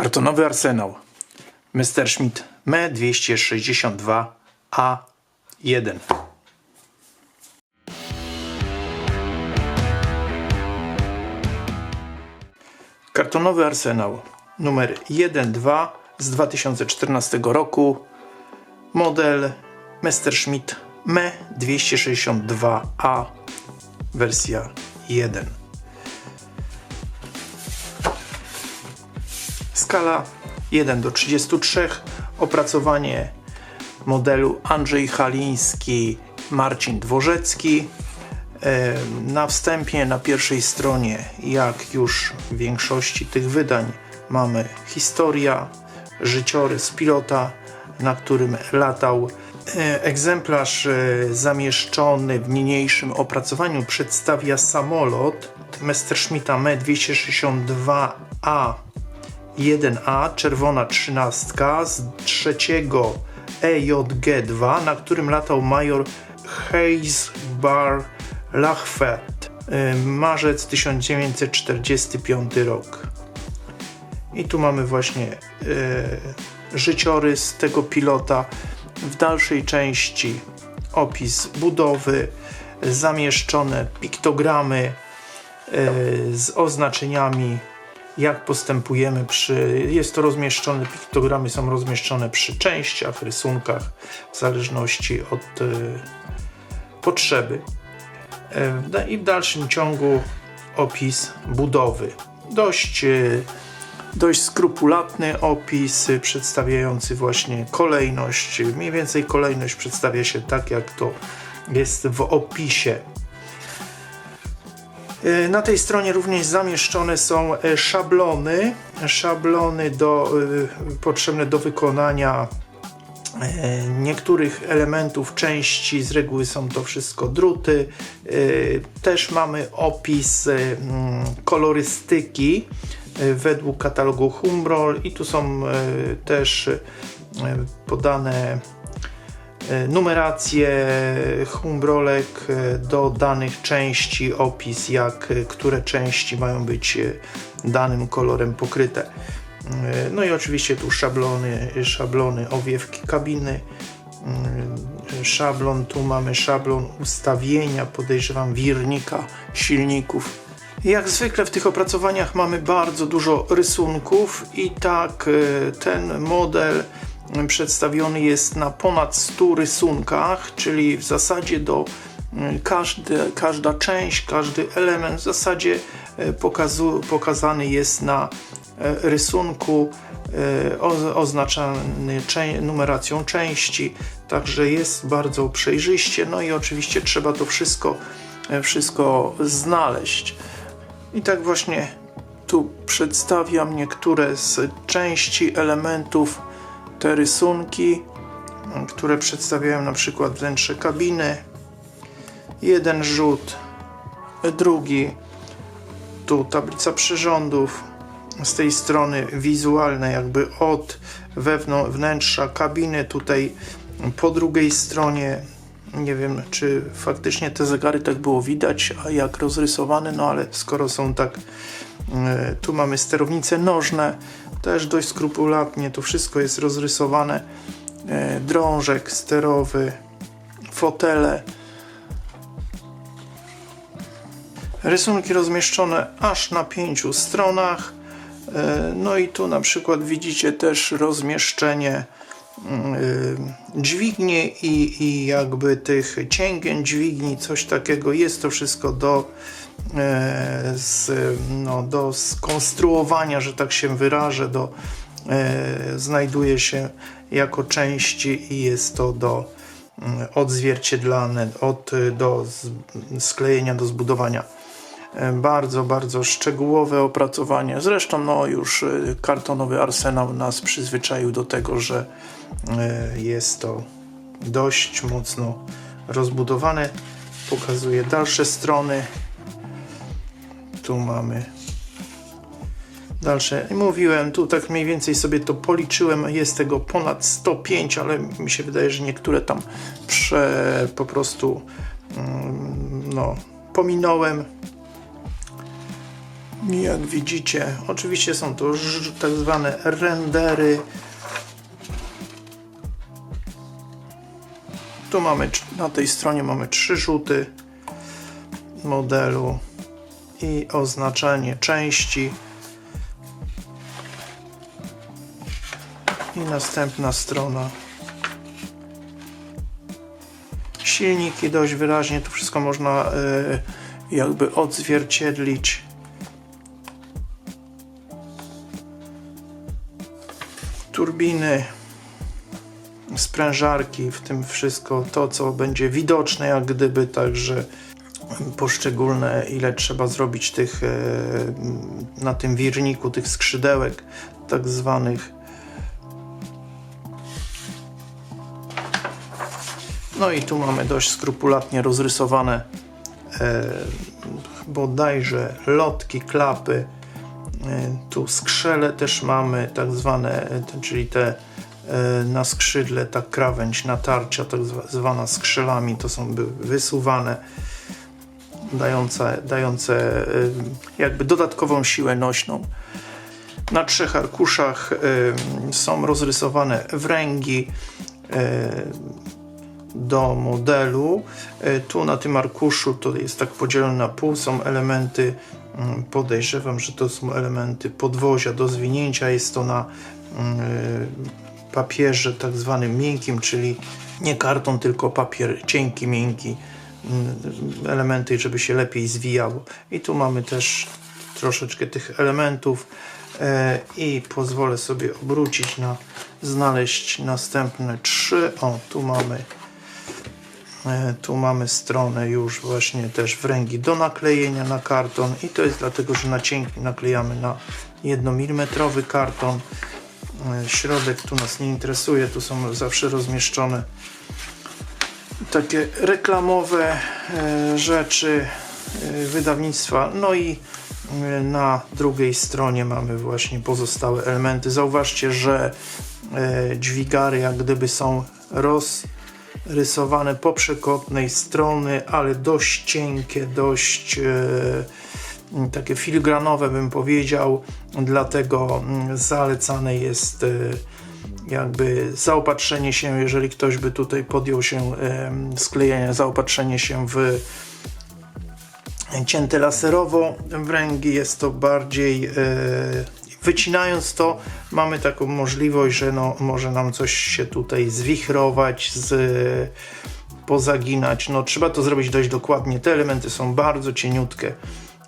Kartonowy arsenał. Messerschmitt Me 262 A1. Kartonowy arsenał numer 1-2 z 2014 roku. Model Messerschmitt Me 262A wersja 1. Skala 1 do 33. Opracowanie modelu Andrzej Haliński, Marcin Dworzecki. Na wstępie, na pierwszej stronie, jak już w większości tych wydań, mamy historia, życiorys pilota, na którym latał. E, Egzemplarz e, zamieszczony w niniejszym opracowaniu przedstawia samolot Messerschmitta Me 262A 1A, czerwona trzynastka z trzeciego EJG-2, na którym latał major Heisbar Lachfeld. Y, Marzec 1945 rok. I tu mamy właśnie y, życiorys tego pilota. W dalszej części opis budowy, zamieszczone piktogramy y, z oznaczeniami jak postępujemy przy. Jest to rozmieszczone, piktogramy są rozmieszczone przy częściach, rysunkach, w zależności od y, potrzeby. Da- I w dalszym ciągu opis budowy. Dość, y, dość skrupulatny opis y, przedstawiający właśnie kolejność. Mniej więcej kolejność przedstawia się tak, jak to jest w opisie. E, Na tej stronie również zamieszczone są e, szablony, szablony do, e, potrzebne do wykonania niektórych elementów części, z reguły są to wszystko druty. Też mamy opis mm, kolorystyki według katalogu Humbrol. I tu są też podane e, numeracje humbrolek e, do danych części, opis jak e, które części mają być danym kolorem pokryte. No i oczywiście tu szablony, szablony owiewki kabiny. Szablon, tu mamy szablon ustawienia, podejrzewam, wirnika silników. Jak zwykle w tych opracowaniach mamy bardzo dużo rysunków i tak ten model przedstawiony jest na ponad 100 rysunkach, czyli w zasadzie do mm, każdy, każda część, każdy element w zasadzie e, pokazu, pokazany jest na e, rysunku e, oznaczany numeracją części, także jest bardzo przejrzyście, no i oczywiście trzeba to wszystko, wszystko znaleźć. I tak właśnie tu przedstawiam niektóre z części elementów, te rysunki, które przedstawiają na przykład wnętrze kabiny. Jeden rzut, drugi, tu tablica przyrządów, z tej strony wizualne jakby od wewnątrz, wnętrza kabiny, tutaj po drugiej stronie nie wiem, czy faktycznie te zegary tak było widać, a jak rozrysowane, no ale skoro są tak, e, tu mamy sterownice nożne, też dość skrupulatnie, to wszystko jest rozrysowane, e, drążek sterowy, fotele, rysunki rozmieszczone aż na pięciu stronach, E, no i tu na przykład widzicie też rozmieszczenie y, dźwigni i, i jakby tych cięgien dźwigni, coś takiego. Jest to wszystko do, e, z, no, do skonstruowania, że tak się wyrażę, do, e, znajduje się jako części i jest to do mm, odzwierciedlane, od, do sklejenia, do zbudowania. E, Bardzo, bardzo szczegółowe opracowanie. Zresztą, no już e, kartonowy arsenał nas przyzwyczaił do tego, że e, jest to dość mocno rozbudowane. Pokazuję dalsze strony. Tu mamy dalsze. Mówiłem, tu tak mniej więcej sobie to policzyłem. Jest tego ponad 105, ale mi się wydaje, że niektóre tam prze, po prostu mm, no, pominąłem Jak widzicie, oczywiście są to tak zwane rendery. Tu mamy, na tej stronie mamy trzy rzuty modelu i oznaczenie części. I następna strona. Silniki dość wyraźnie, tu wszystko można e, jakby odzwierciedlić. Turbiny, sprężarki, w tym wszystko to, co będzie widoczne, jak gdyby także poszczególne, ile trzeba zrobić tych e, na tym wirniku, tych skrzydełek, tak zwanych. No i tu mamy dość skrupulatnie rozrysowane e, bodajże lotki, klapy. E, tu skrzele też mamy, tak zwane, czyli te na skrzydle, ta krawędź natarcia, tak zwa- zwana skrzelami, to są wysuwane, dające, dające e, jakby dodatkową siłę nośną. Na trzech arkuszach e, są rozrysowane wręgi, e, do modelu. Tu na tym arkuszu to jest tak podzielone na pół, są elementy, mm, podejrzewam, że to są elementy podwozia do zwinięcia, jest to na mm, papierze tak zwanym miękkim, czyli nie karton, tylko papier cienki, miękki, elementy, żeby się lepiej zwijało. I tu mamy też troszeczkę tych elementów e, i pozwolę sobie obrócić na znaleźć następne trzy. O, tu mamy E, Tu mamy stronę już właśnie też wręgi do naklejenia na karton i to jest dlatego, że na cienki naklejamy na 1 mm karton. E, Środek tu nas nie interesuje, tu są zawsze rozmieszczone takie reklamowe e, rzeczy e, wydawnictwa. No i e, na drugiej stronie mamy właśnie pozostałe elementy. Zauważcie, że dźwigary jak gdyby są rozrysowane poprzekotnej strony, ale dość cienkie, dość takie filigranowe bym powiedział, dlatego zalecane jest jakby zaopatrzenie się, jeżeli ktoś by tutaj podjął się sklejenia, zaopatrzenie się w cięte laserowo wręgi. Jest to bardziej e, wycinając to mamy taką możliwość, że no, może nam coś się tutaj zwichrować z pozaginać, no trzeba to zrobić dość dokładnie, te elementy są bardzo cieniutkie.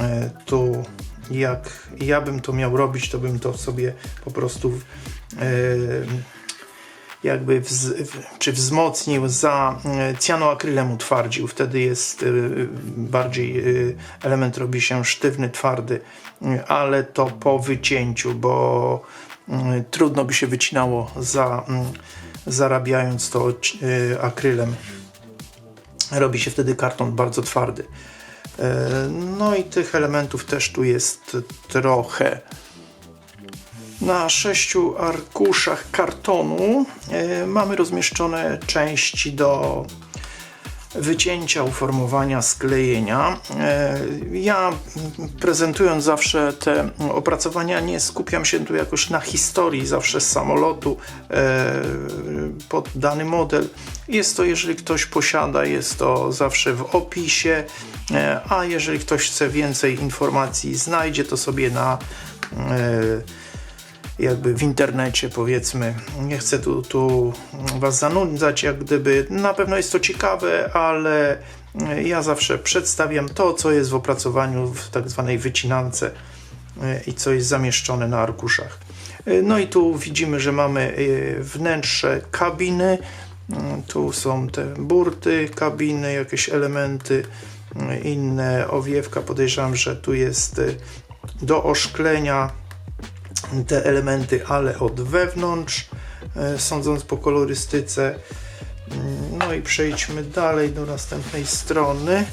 E, tu jak ja bym to miał robić, to bym to sobie po prostu jakby wz, czy wzmocnił za cyanoakrylem utwardził. Wtedy jest e, bardziej e, element robi się sztywny, twardy, ale to po wycięciu, bo trudno by się wycinało za, zarabiając to akrylem. Robi się wtedy karton bardzo twardy. E, No i tych elementów też tu jest trochę. Na sześciu arkuszach kartonu e, mamy rozmieszczone części do wycięcia, uformowania, sklejenia. E, Ja prezentując zawsze te opracowania nie skupiam się tu jakoś na historii zawsze z samolotu e, pod dany model. Jest to, jeżeli ktoś posiada, jest to zawsze w opisie, a jeżeli ktoś chce więcej informacji znajdzie to sobie na jakby w internecie powiedzmy. Nie chcę tu, tu was zanudzać, jak gdyby na pewno jest to ciekawe, ale ja zawsze przedstawiam to, co jest w opracowaniu w tak zwanej wycinance e, i co jest zamieszczone na arkuszach. E, No i tu widzimy, że mamy e, wnętrze kabiny. Tu są te burty kabiny, jakieś elementy inne, owiewka. Podejrzewam, że tu jest do oszklenia te elementy, ale od wewnątrz, e, sądząc po kolorystyce. Mm, No i przejdźmy dalej do następnej strony.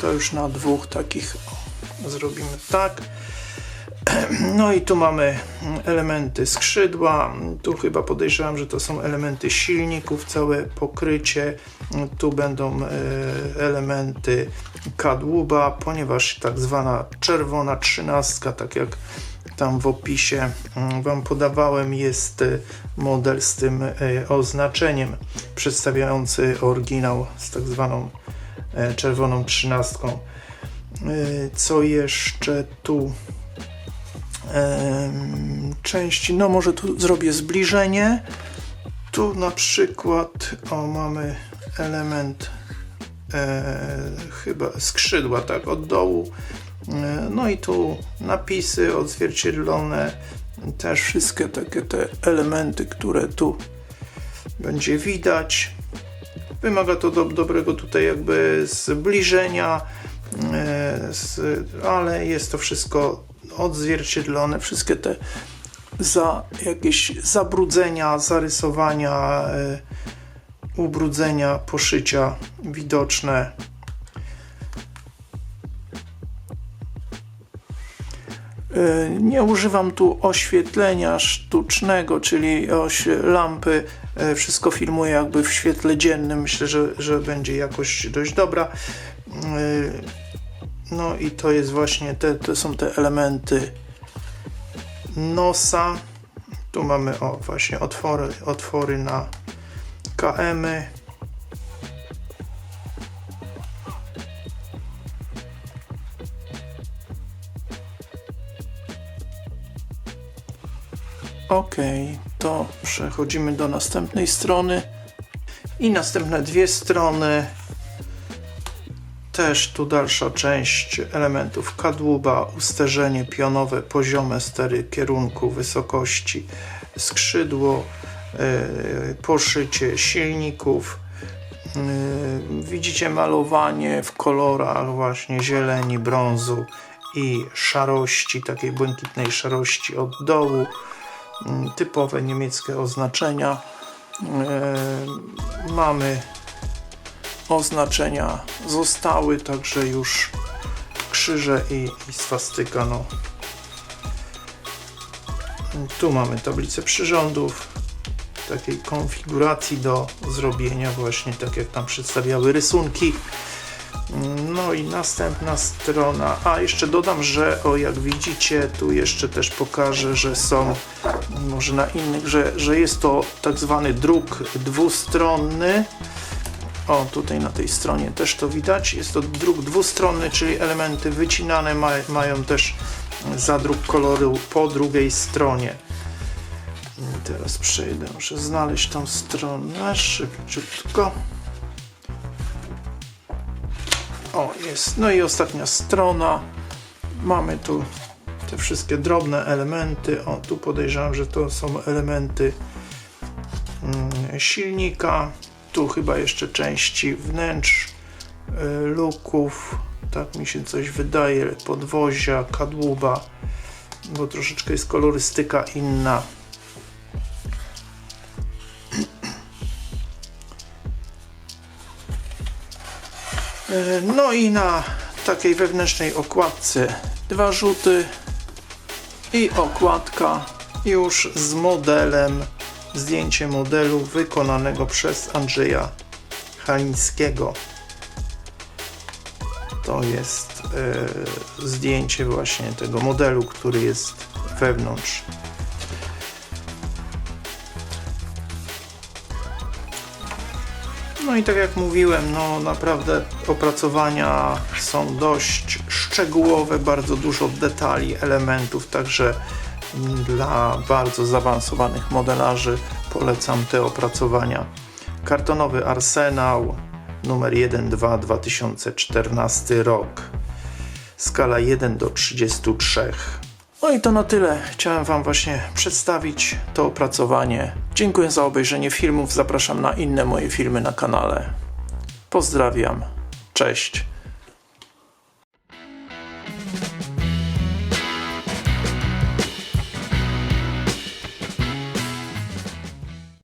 To już na dwóch takich zrobimy tak. No i tu mamy elementy skrzydła. Tu chyba podejrzewam, że to są elementy silników, całe pokrycie. Tu będą e, elementy kadłuba, ponieważ tak zwana czerwona trzynastka, tak jak tam w opisie mm, Wam podawałem, jest e, model z tym e, oznaczeniem przedstawiający oryginał z tak zwaną e, czerwoną trzynastką. Co jeszcze tu? Części, no może tu zrobię zbliżenie. Tu na przykład, o mamy element e, chyba skrzydła, tak, od dołu. E, No i tu napisy odzwierciedlone, też wszystkie takie te elementy, które tu będzie widać. Wymaga to do, dobrego tutaj jakby zbliżenia, e, z, ale jest to wszystko odzwierciedlone, wszystkie te za jakieś zabrudzenia, zarysowania, e, ubrudzenia, poszycia widoczne. Nie używam tu oświetlenia sztucznego, czyli oś lampy. E, Wszystko filmuję jakby w świetle dziennym. Myślę, że, że będzie jakość dość dobra. E, No i to jest właśnie, te, to są te elementy nosa. Tu mamy o właśnie otwory, otwory na KM-y. Ok, to przechodzimy do następnej strony. I następne dwie strony. Też tu dalsza część elementów kadłuba, usterzenie pionowe, poziome stery kierunku, wysokości, skrzydło, yy, poszycie silników. Yy, widzicie malowanie w kolorach właśnie zieleni, brązu i szarości, takiej błękitnej szarości od dołu. Yy, typowe niemieckie oznaczenia. Yy, mamy oznaczenia zostały, także już krzyże i, i swastyka. No. Tu mamy tablicę przyrządów, takiej konfiguracji do zrobienia, właśnie tak jak tam przedstawiały rysunki. No i następna strona. A jeszcze dodam, że o jak widzicie, tu jeszcze też pokażę, że są może na innych, że, że jest to tak zwany druk dwustronny. O, tutaj na tej stronie też to widać. Jest to druk dwustronny, czyli elementy wycinane ma, mają też zadruk koloru po drugiej stronie. Teraz przejdę, muszę znaleźć tą stronę szybciutko. O, jest. No i ostatnia strona. Mamy tu te wszystkie drobne elementy. O, tu podejrzewam, że to są elementy mm, silnika. Tu chyba jeszcze części wnętrz y, luków. Tak mi się coś wydaje. Podwozia, kadłuba. Bo troszeczkę jest kolorystyka inna. E, No i na takiej wewnętrznej okładce dwa rzuty i okładka już z modelem, zdjęcie modelu wykonanego przez Andrzeja Halińskiego. To jest e, zdjęcie właśnie tego modelu, który jest wewnątrz. No i tak jak mówiłem, no naprawdę opracowania są dość szczegółowe, bardzo dużo detali, elementów, także dla bardzo zaawansowanych modelarzy polecam te opracowania. Kartonowy Arsenał numer 1-2 2014 rok. Skala 1 do 33. No i to na tyle. Chciałem Wam właśnie przedstawić to opracowanie. Dziękuję za obejrzenie filmów. Zapraszam na inne moje filmy na kanale. Pozdrawiam. Cześć.